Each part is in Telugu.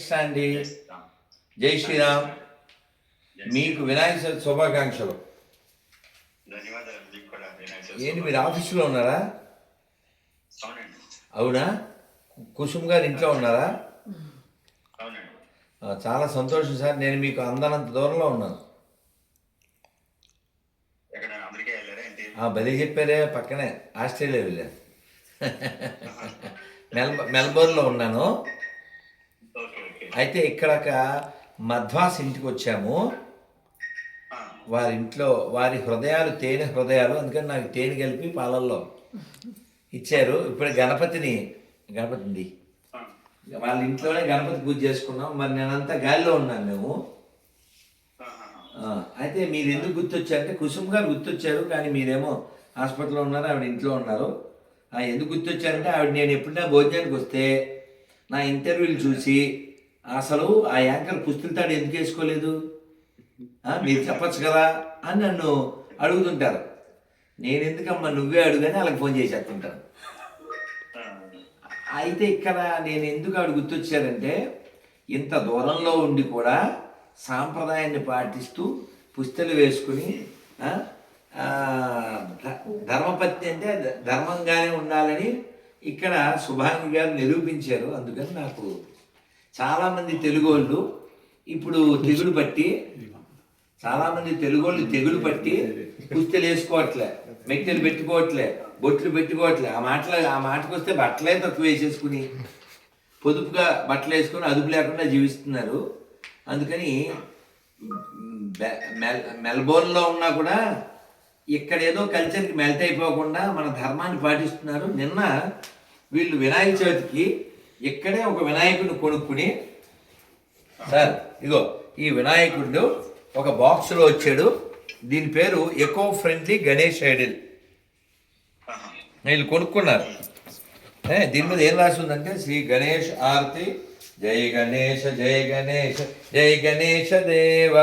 కృష్ణ అండి జై శ్రీరామ్ మీకు వినాయక చవితి శుభాకాంక్షలు. ఏంటి మీరు ఆఫీసులో ఉన్నారా? అవునా? కుసుమ్ గారు ఇంట్లో ఉన్నారా? చాలా సంతోషం సార్ నేను మీకు అందనంత దూరంలో ఉన్నాను. బలి చెప్పారే పక్కనే ఆస్ట్రేలియా వెళ్ళాను. మెల్ మెల్బోర్న్లో ఉన్నాను. అయితే ఇక్కడ ఒక మధ్వాస్ ఇంటికి వచ్చాము. వారి ఇంట్లో వారి హృదయాలు తేనె హృదయాలు అందుకని నాకు తేనె కలిపి పాలల్లో ఇచ్చారు. ఇప్పుడు గణపతిని గణపతింది. వాళ్ళ ఇంట్లోనే గణపతి పూజ చేసుకున్నాం. మరి నేనంతా గాలిలో ఉన్నాను మేము. అయితే మీరు ఎందుకు గుర్తొచ్చారంటే కుసుమ్ గారు గుర్తొచ్చారు కానీ మీరేమో హాస్పిటల్లో ఉన్నారు ఆవిడ ఇంట్లో ఉన్నారు. ఆ, ఎందుకు గుర్తొచ్చారంటే ఆవిడ నేను ఎప్పుడైనా భోజనానికి వస్తే నా ఇంటర్వ్యూలు చూసి అసలు ఆ యాంకర్ పుస్తులతాడు ఎందుకు వేసుకోలేదు? మీరు చెప్పొచ్చు కదా అని నన్ను అడుగుతుంటారు. నేను ఎందుకమ్మా నువ్వే అడుగని వాళ్ళకి ఫోన్ చేసేస్తుంటాను. అయితే ఇక్కడ నేను ఎందుకు ఆవిడ గుర్తొచ్చారంటే ఇంత దూరంలో ఉండి కూడా సాంప్రదాయాన్ని పాటిస్తూ పుస్తలు వేసుకుని ధర్మపత్ని అంటే ధర్మంగానే ఉండాలని ఇక్కడ సుభాంగి గారు నిరూపించారు. అందుకని నాకు చాలామంది తెలుగు వాళ్ళు ఇప్పుడు తెగులు పట్టి చాలామంది తెలుగు వాళ్ళు తెగులు పట్టి కుస్తీలు వేసుకోవట్లే మెట్టెలు పెట్టుకోవట్లే బొట్లు పెట్టుకోవట్లే. ఆ మాటలు ఆ మాటకు వస్తే బట్టలే తక్కువ వేసేసుకుని పొదుపుగా బట్టలు వేసుకుని అదుపు లేకుండా జీవిస్తున్నారు. అందుకని మె- మెల్ మెల్బోర్న్లో ఉన్నా కూడా ఇక్కడ ఏదో కల్చర్కి మెల్ట్ అయిపోకుండా మన ధర్మాన్ని పాటిస్తున్నారు. నిన్న వీళ్ళు వినాయక చవితికి ఇక్కడే ఒక వినాయకుడిని కొనుక్కుని సార్ ఇగో ఈ వినాయకుడు ఒక బాక్స్లో వచ్చాడు. దీని పేరు ఎకో ఫ్రెండ్లీ గణేష్ ఐడిల్ వీళ్ళు కొనుక్కున్నారు. దీని మీద ఏం రాసి ఉందంటే శ్రీ గణేష్ ఆర్తి జై గణేష జై గణేష జై గణేష దేవ.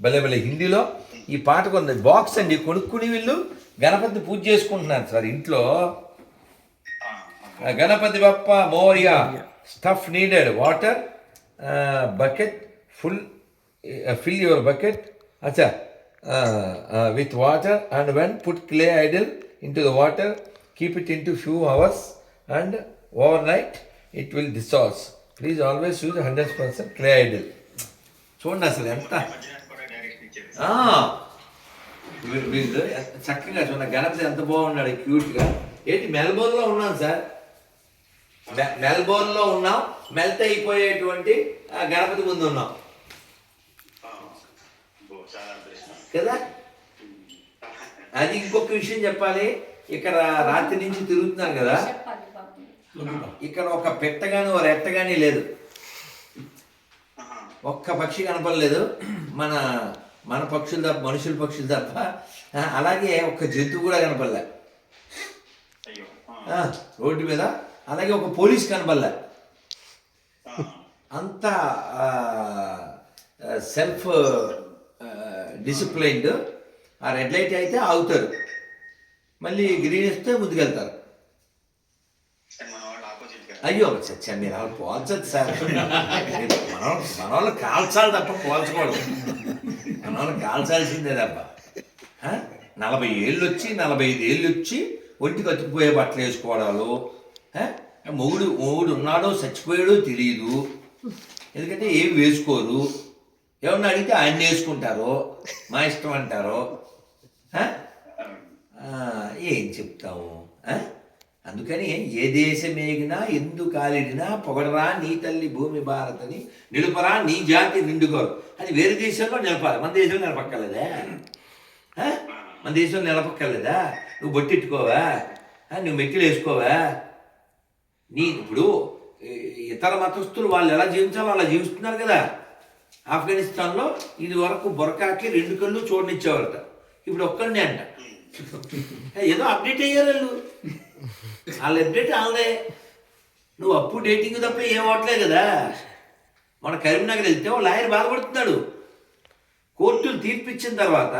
భలే భలే హిందీలో ఈ పాట ఉంది బాక్స్ అండి కొనుక్కుని వీళ్ళు గణపతి పూజ చేసుకుంటున్నారు సార్ ఇంట్లో. Ganapati Bappa Morya stuff needed water bucket full fill your bucket అచ్చా with water and when put clay idol into the water keep it in to few hours and overnight it will dissolves please always use hundred percent clay idol చూడండి అసలు ఎంత చక్కగా చూడండి. గణపతి ఎంత బాగున్నాడు క్యూట్గా ఏంటి మెల్బోర్న్లో ఉన్నాం సార్? మెల్బోర్న్లో ఉన్నాం. మెల్ట్ అయిపోయేటువంటి గణపతి ముందు ఉన్నాం. కదా? అది ఇంకొక విషయం చెప్పాలి. ఇక్కడ రాత్రి నుంచి తిరుగుతున్నాం కదా. ఇక్కడ ఒక పెట్ట కానీ ఒక రెట్ట కానీ లేదు. ఒక్క పక్షి కనపడలేదు. మన మన పక్షులు తప్ప మనుషుల పక్షులు తప్ప అలాగే ఒక్క జంతువు కూడా కనపడలే. రోడ్డు మీద అలాగే ఒక పోలీస్ కనబడలే. ఆ, అంత సెల్ఫ్ డిసిప్లైన్డ్ ఆ రెడ్ లైట్ అయితే ఆగుతారు. మళ్ళీ గ్రీన్ ఇస్తే ముందుకెళ్తారు. అయ్యో చచ్చా మీరు అలా పోల్చదు సార్. మన మన వాళ్ళు కాల్చాలి తప్ప పోల్చకూడదు. మన వాళ్ళు కాల్చాల్సిందే తప్ప? నలభై ఏళ్ళు వచ్చి నలభై ఐదు ఏళ్ళు వచ్చి ఒంటికి అతుక్కుపోయే బట్టలు వేసుకోవడాలు? మొగుడు మొగుడు ఉన్నాడో చచ్చిపోయాడో తెలియదు ఎందుకంటే ఏం వేసుకోరు? ఎవరిని అడిగితే ఆయన వేసుకుంటారో? మా ఇష్టం అంటారో? ఏం చెప్తాము అందుకని ఏ దేశమేగినా ఎందు కాలిడినా పొగడరా నీ తల్లి భూమి భారతని నిలుపరా నీ జాతి నిండుకోరు. అది వేరే దేశంలో నిలపాలి. మన దేశంలో నిలపక్కర్లేదా? మన దేశంలో నిలపక్కర్లేదా? నువ్వు బొట్టెట్టుకోవా? నువ్వు మెట్లు వేసుకోవా నీ ఇప్పుడు ఇతర మతస్థులు వాళ్ళు ఎలా జీవించాలో అలా జీవిస్తున్నారు కదా. ఆఫ్ఘనిస్తాన్లో ఇది వరకు బొరకాకి రెండు కళ్ళు చూడనిచ్చేవారట ఇప్పుడు ఒక్కడినే అంట. ఏదో అప్డేట్ అయ్యారు వాళ్ళు. వాళ్ళు అప్డేట్ వాళ్ళే నువ్వు అప్పు డేటింగ్ తప్ప ఏం అవట్లే కదా. మన కరీంనగర్ వెళ్తే ఓ లాయర్ బాధపడుతున్నాడు. కోర్టులు తీర్పిచ్చిన తర్వాత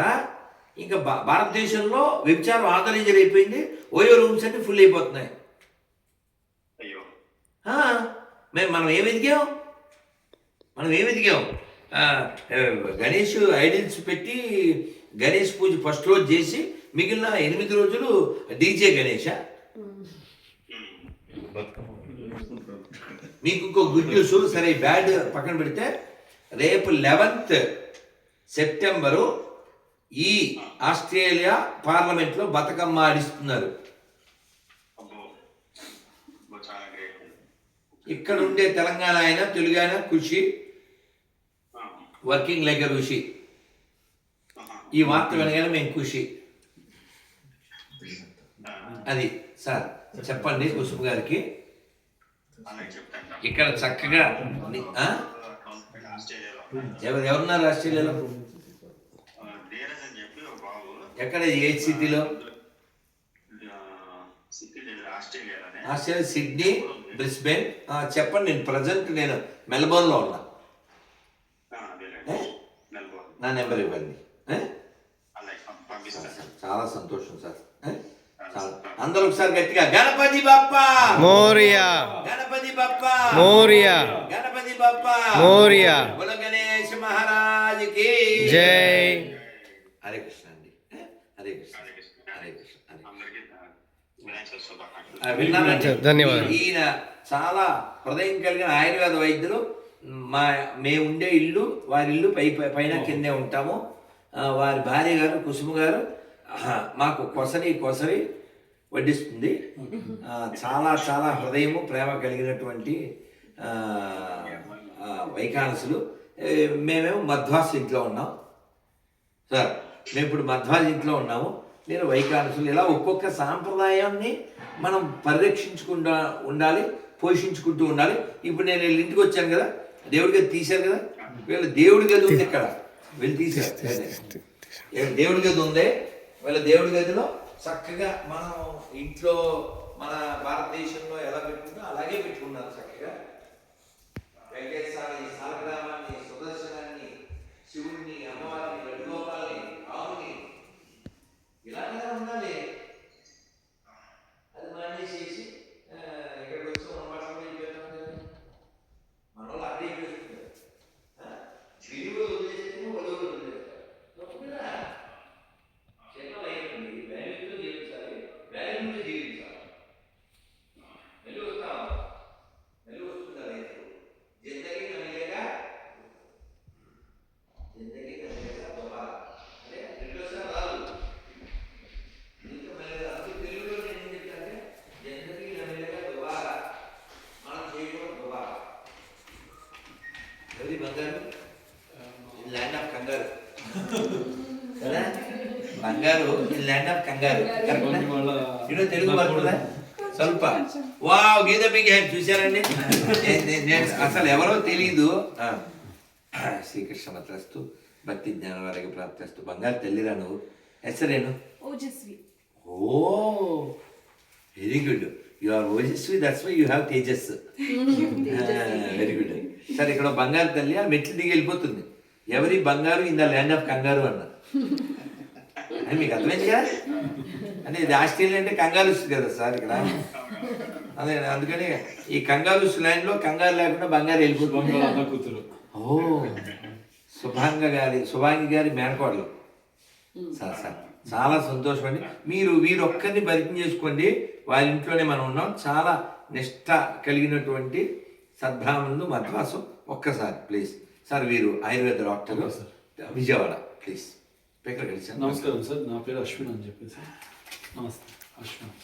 ఇంకా భారతదేశంలో వ్యభిచారం అయిపోయింది ఓయో రూమ్స్ అన్ని ఫుల్ అయిపోతున్నాయి. మేము మనం ఏం ఎదిగాం? మనం ఏమి ఎదిగాం? గణేష్ ఐడిల్స్ పెట్టి గణేష్ పూజ ఫస్ట్ రోజు చేసి మిగిలిన ఎనిమిది రోజులు డీజే గణేష? మీకు ఇంకో గుడ్ న్యూస్ సరే బ్యాడ్ పక్కన పెడితే రేపు లెవెన్త్ సెప్టెంబరు ఈ ఆస్ట్రేలియా పార్లమెంట్లో బతుకమ్మ ఆడిస్తున్నారు. ఇక్కడ ఉండే తెలంగాణ ఆయన తెలుగు ఆయన కృషి వర్కింగ్ లైక్ ఋషి ఈ వార్త వినగానే మేము ఖుషి అది సార్ చెప్పండి కుసుమ్ గారికి. ఇక్కడ చక్కగా ఎవరు ఎవరున్నారు ఆస్ట్రేలియాలో? ఎక్కడ ఏ సిటీలో ఆ, సిటీ లేదు ఆస్ట్రేలియాలోనే ఆస్ట్రేలియా సిడ్నీ బ్రిస్బెన్. చెప్పండి నేను ప్రజెంట్ నేను మెల్బోర్న్లో ఉన్నా. నా నెంబర్ ఇవ్వండి. చాలా సంతోషం సార్. అందరూ ఒకసారి గట్టిగా గణపతి బప్ప! మోరియా. గణపతి బప్ప! మోరియా. గణపతి బప్ప! మోరియా. బుల గణేష్ మహారాజ్కి జై. హరే కృష్ణ అండి? హరే కృష్ణ. హరే కృష్ణ. హరే కృష్ణ. ధన్యవాదాలు. ఈయన చాలా హృదయం కలిగిన ఆయుర్వేద వైద్యులు. మా మేము ఉండే ఇల్లు వారి ఇల్లు పై పై- పైన కిందే ఉంటాము. వారి భార్య గారు కుసుమ గారు మాకు కొసరి కొసరి వడ్డిస్తుంది. చాలా చాలా హృదయము ప్రేమ కలిగినటువంటి వైకానసులు. మేమేమో మధ్వాస్ ఇంట్లో ఉన్నాం. సార్ మేము ఇప్పుడు మధ్వాజ్ ఇంట్లో ఉన్నాము. నేను వైకానసులు ఇలా ఒక్కొక్క సాంప్రదాయాన్ని మనం పరిరక్షించుకుంటా ఉండాలి పోషించుకుంటూ ఉండాలి. ఇప్పుడు నేను వీళ్ళ ఇంటికి వచ్చాను కదా దేవుడి గది తీశారు కదా వీళ్ళ దేవుడి గది ఉంది ఇక్కడ. వీళ్ళు తీశారు. దేవుడి గది ఉంది. వీళ్ళ దేవుడి గదిలో చక్కగా మనం ఇంట్లో మన భారతదేశంలో ఎలా పెట్టుకుంటో అలాగే పెట్టుకున్నారు చక్కగా. వెంకటేశ్వర ఎవరి బంగారు ల్యాండ్ ఆఫ్ కంగారు కదా బంగారు ల్యాండ్ ఆఫ్ కంగారు కరెక్టా ఈరోజు తెలుగు పడుతుందా ಸ್ವಲ್ಪ వావ్ గీత బిగ్ హ్యాండ్ చూశారండి నే- నే- నేను అసలు ఎవరో తెలీదు ఆ. శ్రీకృష్ణ మత్రస్తు భక్తి జ్ఞానం వారికి ప్రాప్తిస్తూ బంగారు తెల్లిరా నువ్వు ಹೆಸರೇನು Ojaswi oh very good you are Ojaswi that's why you have Tejas very good సరే ఇక్కడ బంగారు తల్లి ఆ మెట్లు దిగి వెళ్ళిపోతుంది. ఎవరి బంగారు ఇన్ ద ల్యాండ్ ఆఫ్ కంగారు అన్న. అని మీకు అర్థమైంది కదా అంటే ఇది ఆస్ట్రేలియా అంటే కంగారుస్ కదా సార్ ఇక్కడ? అదే అందుకని ఈ కంగారుస్ ల్యాండ్లో కంగారు లేకుండా బంగారు వెళ్ళిపోతుంది. కూతురు. ఓ శుభాంగ గారి శుభాంగి గారి మేనకోడలు. సార్ సార్ చాలా సంతోషం అండి. మీరు వీరొక్కరిని పరిచయం చేసుకోండి. వారి ఇంట్లోనే మనం ఉన్నాం. చాలా నిష్ట కలిగినటువంటి సద్భ్రామణులు మధ్వాసం ఒక్కసారి ప్లీజ్ సార్ వీరు ఆయుర్వేద డాక్టర్ విజయవాడ ప్లీజ్ ఎక్కడ కలిసాను నమస్కారం సార్ నా పేరు అశ్విన్ అని చెప్పేసి. నమస్తే అశ్విన్.